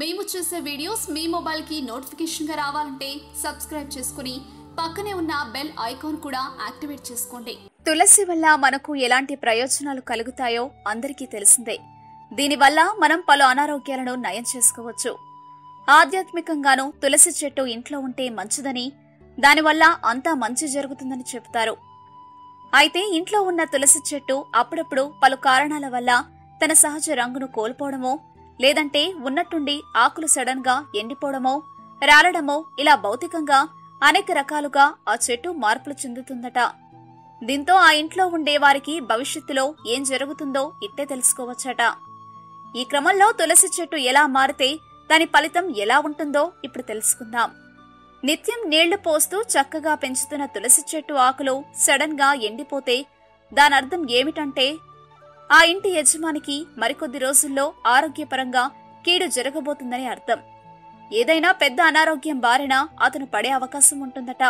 మేము చేసే వీడియోస్ మీ మొబైల్కి నోటిఫికేషన్గా రావాలంటే సబ్స్క్రైబ్ చేసుకుని పక్కనే ఉన్న బెల్ ఐకాన్ కూడా యాక్టివేట్ చేసుకోండి. తులసి వల్ల మనకు ఎలాంటి ప్రయోజనాలు కలుగుతాయో అందరికీ తెలిసిందే. దీనివల్ల మనం పలు అనారోగ్యాలను నయం చేసుకోవచ్చు. ఆధ్యాత్మికంగాను తులసి చెట్టు ఇంట్లో ఉంటే మంచిదని దానివల్ల అంతా మంచి జరుగుతుందని చెబుతారు. అయితే ఇంట్లో ఉన్న తులసి చెట్టు అప్పుడప్పుడు పలు కారణాల వల్ల తన సహజ రంగును కోల్పోవడమో లేదంటే ఉన్నట్టుండి ఆకులు సడన్గా ఎండిపోవడమో రాలడమో ఇలా భౌతికంగా అనేక రకాలుగా ఆ చెట్టు మార్పులు చెందుతుందట. దీంతో ఆ ఇంట్లో ఉండే వారికి భవిష్యత్తులో ఏం జరుగుతుందో ఇట్టే తెలుసుకోవచ్చట. ఈ క్రమంలో తులసి చెట్టు ఎలా మారితే దాని ఫలితం ఎలా ఉంటుందో ఇప్పుడు తెలుసుకుందాం. నిత్యం నీళ్ళు పోస్తూ చక్కగా పెంచుతున్న తులసి చెట్టు ఆకులు సడన్గా ఎండిపోతే దానర్థం ఏమిటంటే ఆ ఇంటి యజమానికి మరికొద్ది రోజుల్లో ఆరోగ్యపరంగా కీడు జరగబోతుందని అర్థం. ఏదైనా పెద్ద అనారోగ్యం బారిన అతను పడే అవకాశం ఉంటుందట.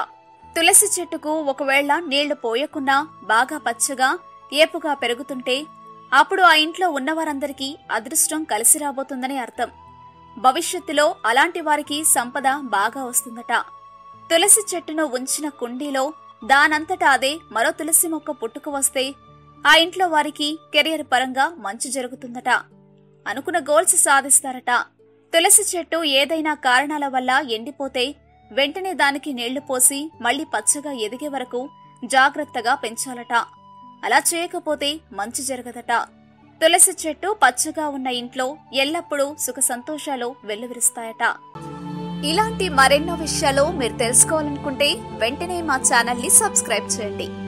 తులసి చెట్టుకు ఒకవేళ నీళ్ళు పోయకున్నా బాగా పచ్చగా ఏపుగా పెరుగుతుంటే అప్పుడు ఆ ఇంట్లో ఉన్నవారందరికీ అదృష్టం కలిసి రాబోతుందని అర్థం. భవిష్యత్తులో అలాంటి వారికి సంపద బాగా వస్తుందట. తులసి చెట్టును ఉంచిన కుండీలో దానంతటా అదే మరో తులసి మొక్క పుట్టుకు వస్తే ఆ ఇంట్లో వారికి కెరియర్ పరంగా మంచి జరుగుతుందట. అనుకున్న గోల్స్ సాధిస్తారట. తులసి చెట్టు ఏదైనా కారణాల వల్ల ఎండిపోతే వెంటనే దానికి నీళ్ళు పోసి మళ్ళీ పచ్చగా ఎదిగే వరకు జాగ్రత్తగా పెంచాలట. అలా చేయకపోతే మంచి జరగదట. తులసి చెట్టు పచ్చగా ఉన్న ఇంట్లో ఎల్లప్పుడూ సుఖ సంతోషాలు వెల్లువిరుస్తాయట. ఇలాంటి మరెన్నో విషయాలు మీరు తెలుసుకోవాలనుకుంటే వెంటనే మా ఛానల్ని సబ్స్క్రైబ్ చేయండి.